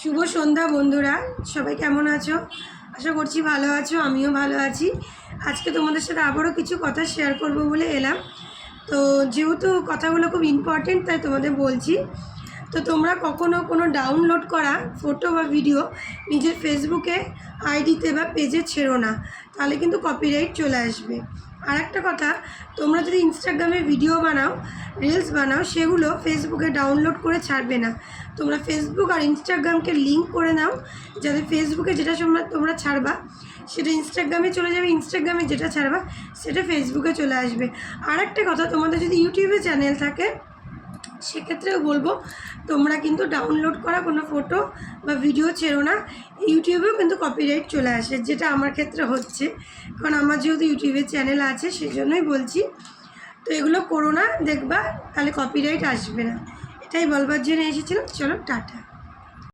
শুভ সন্ধ্যা বন্ধুরা, সবাই কেমন আছো? আশা করছি ভালো আছো, আমিও ভালো আছি। আজকে তোমাদের সাথে আবারও কিছু কথা শেয়ার করব বলে এলাম। তো যেহেতু কথাগুলো খুব ইম্পর্টেন্ট তাই তোমাদের বলছি। তো তোমরা কখনো কোনো ডাউনলোড করা ফটো বা ভিডিও নিজের ফেসবুকে আইডিতে বা পেজে ছেড়ো না। তাহলে কিন্তু কপিরাইট চলে আসবে। আর একটা কথা, তোমরা যদি ইনস্টাগ্রামে ভিডিও বানাও রিলস বানাও, সেগুলো ফেসবুকে ডাউনলোড করে ছাড়বে না। তোমরা ফেসবুক আর ইনস্টাগ্রামকে লিঙ্ক করে নাও, যাতে ফেসবুকে যেটা তোমরা তোমরা ছাড়বা, সেটা ইনস্টাগ্রামে চলে যাবে ইনস্টাগ্রামে যেটা ছাড়বা, সেটা ফেসবুকে চলে আসবে। আর একটা কথা, তোমাদের যদি ইউটিউবে চ্যানেল থাকে, সেক্ষেত্রেও বলব, তোমরা কিন্তু ডাউনলোড করা কোনো ফটো বা ভিডিও ছেড়ো না। ইউটিউবেও কিন্তু কপিরাইট চলে আসে, যেটা আমার ক্ষেত্রে হচ্ছে। কারণ আমার যেহেতু ইউটিউবের চ্যানেল আছে, সেই জন্যই বলছি। তো এগুলো করো না, দেখবা, তাহলে কপিরাইট আসবে না। এটাই বলবার জন্য এসেছিলাম। চলো, টাটা।